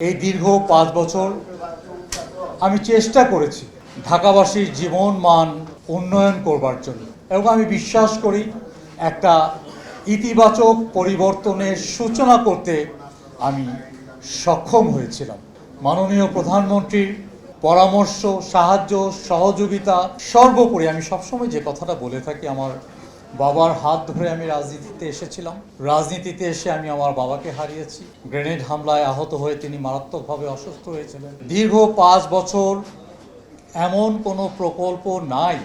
এই দীর্ঘ পাঁচ বছর আমি চেষ্টা করেছি ঢাকাবাসীর জীবন মান উন্নয়ন করবার জন্য। এবং আমি বিশ্বাস করি একটা ইতিবাচক পরিবর্তনের সূচনা করতে আমি সক্ষম হয়েছিলাম। মাননীয় প্রধানমন্ত্রীর পরামর্শ, সাহায্য, সহযোগিতা সর্বোপরি আমি সবসময় যে কথাটা বলে থাকি আমার বাবার হাত ধরে আমি রাজনীতিতে এসেছিলাম। রাজনীতিতে এসে আমি আমার বাবাকে হারিয়েছি। গ্রেনেড হামলায় আহত হয়ে তিনি মারাত্মকভাবে অসুস্থ হয়েছিলেন। দীর্ঘ পাঁচ বছর এমন কোনো প্রকল্প নাই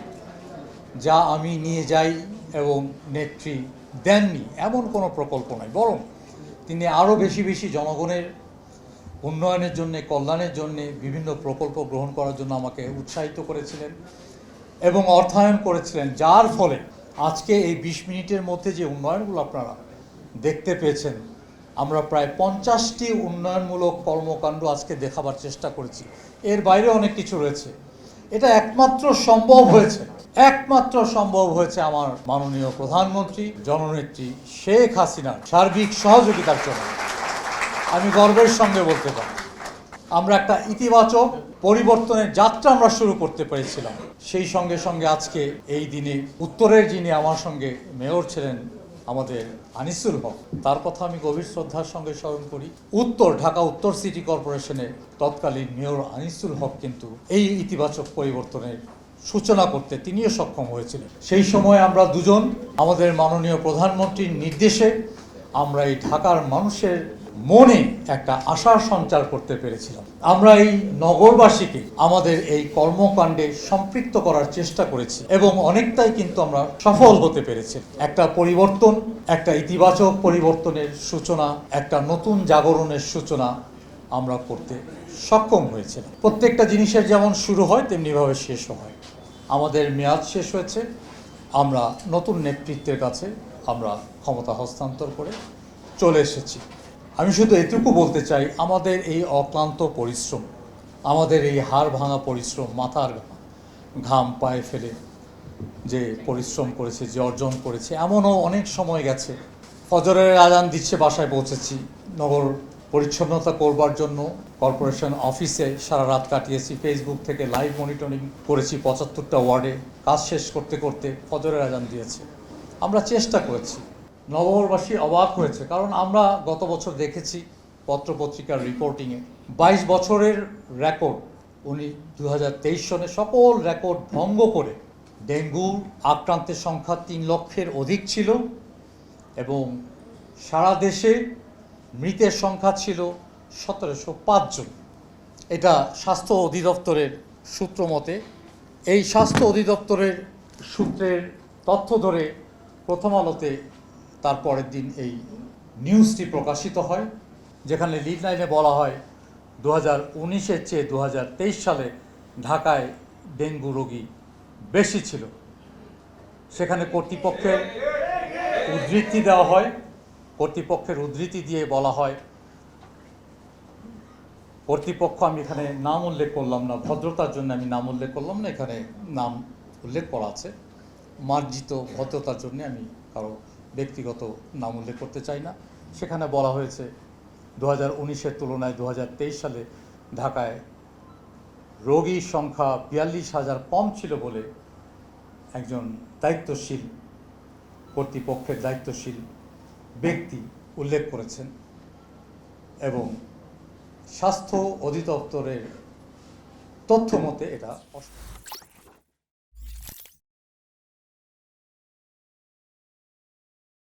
যা আমি নিয়ে যাই এবং নেত্রী দেননি। এমন কোনো প্রকল্প নাই। বরং তিনি আরও বেশি বেশি জনগণের উন্নয়নের জন্য, কল্যাণের জন্য বিভিন্ন প্রকল্প গ্রহণ করার জন্য আমাকে উৎসাহিত করেছিলেন এবং অর্থায়ন করেছিলেন। যার ফলে আজকে এই বিশ মিনিটের মধ্যে যে উন্নয়নগুলো আপনারা দেখতে পেয়েছেন, আমরা প্রায় পঞ্চাশটি উন্নয়নমূলক কর্মকাণ্ড আজকে দেখাবার চেষ্টা করেছি। এর বাইরে অনেক কিছু রয়েছে। এটা একমাত্র সম্ভব হয়েছে। একমাত্র সম্ভব হয়েছে আমার মাননীয় প্রধানমন্ত্রী জননেত্রী শেখ হাসিনার সার্বিক সহযোগিতার জন্য। আমি গর্বের সঙ্গে বলতে পারি। আমরা একটা ইতিবাচক পরিবর্তনের যাত্রা আমরা শুরু করতে পেরেছিলাম। সেই সঙ্গে সঙ্গে আজকে এই দিনে উত্তরের যিনি আমার সঙ্গে মেয়র ছিলেন আমাদের আনিসুল হক, তার কথা আমি গভীর শ্রদ্ধার সঙ্গে স্মরণ করি। উত্তর, ঢাকা উত্তর সিটি কর্পোরেশনের তৎকালীন মেয়র আনিসুল হক কিন্তু এই ইতিবাচক পরিবর্তনের সূচনা করতে তিনিও সক্ষম হয়েছিলেন। সেই সময় আমরা দুজন, আমাদের মাননীয় প্রধানমন্ত্রীর নির্দেশে আমরা এই ঢাকার মানুষের মনে একটা আশার সঞ্চার করতে পেরেছিলাম। আমরা এই নগরবাসীকে আমাদের এই কর্মকাণ্ডে সম্পৃক্ত করার চেষ্টা করেছি এবং অনেকটাই কিন্তু আমরা সফল হতে পেরেছি। একটা পরিবর্তন, একটা ইতিবাচক পরিবর্তনের সূচনা, একটা নতুন জাগরণের সূচনা আমরা করতে সক্ষম হয়েছিলাম। প্রত্যেকটা জিনিসের যেমন শুরু হয়, তেমনিভাবে শেষও হয়। আমাদের মেয়াদ শেষ হয়েছে, আমরা নতুন নেতৃত্বের কাছে আমরা ক্ষমতা হস্তান্তর করে চলে এসেছি। আমি শুধু এটুকু বলতে চাই, আমাদের এই অক্লান্ত পরিশ্রম, আমাদের এই হাড় ভাঙা পরিশ্রম মাথার ঘাম পায়ে ফেলে যে পরিশ্রম করেছে, যে অর্জন করেছে, এমনও অনেক সময় গেছে। ফজরের আজান দিচ্ছে, বাসায় পৌঁছেছি। নগর পরিচ্ছন্নতা করবার জন্য কর্পোরেশন অফিসে সারা রাত কাটিয়েছি। ফেসবুক থেকে লাইভ মনিটরিং করেছি পঁচাত্তরটা ওয়ার্ডে। কাজ শেষ করতে করতে ফজরের আজান দিয়েছে। আমরা চেষ্টা করেছি। নগরবাসী অবাক হয়েছে, কারণ আমরা গত বছর দেখেছি পত্রপত্রিকার রিপোর্টিংয়ে বাইশ বছরের রেকর্ড উনি দু হাজার তেইশ সনে সকল রেকর্ড ভঙ্গ করে ডেঙ্গুর আক্রান্তের সংখ্যা তিন লক্ষের অধিক ছিল এবং সারা দেশে মৃতের সংখ্যা ছিল সতেরোশো পাঁচজন এটা স্বাস্থ্য অধিদপ্তরের সূত্র মতে, এই স্বাস্থ্য অধিদপ্তরের সূত্রের তথ্য ধরে প্রথম আলোতে তার পরের দিন এই নিউজটি প্রকাশিত হয়, যেখানে লিড লাইনে বলা হয় দু হাজার উনিশের চেয়ে দু হাজার তেইশ সালে ঢাকায় ডেঙ্গু রোগী বেশি ছিল। সেখানে কর্তৃপক্ষের উদ্ধৃতি দেওয়া হয়, কর্তৃপক্ষের উদ্ধৃতি দিয়ে বলা হয়, কর্তৃপক্ষ, আমি এখানে নাম উল্লেখ করলাম না, ভদ্রতার জন্য আমি নাম উল্লেখ করলাম না, এখানে নাম উল্লেখ করা আছে। মার্জিত ভদ্রতার জন্য আমি কারও ব্যক্তিগত নাম উল্লেখ করতে চাই না। সেখানে বলা হয়েছে দু হাজার তুলনায় দু হাজার তেইশ সালে ঢাকায় রোগীর সংখ্যা বিয়াল্লিশ হাজার কম ছিল বলে একজন দায়িত্বশীল কর্তৃপক্ষের দায়িত্বশীল ব্যক্তি উল্লেখ করেছেন এবং স্বাস্থ্য অধিদপ্তরের তথ্য মতে এটা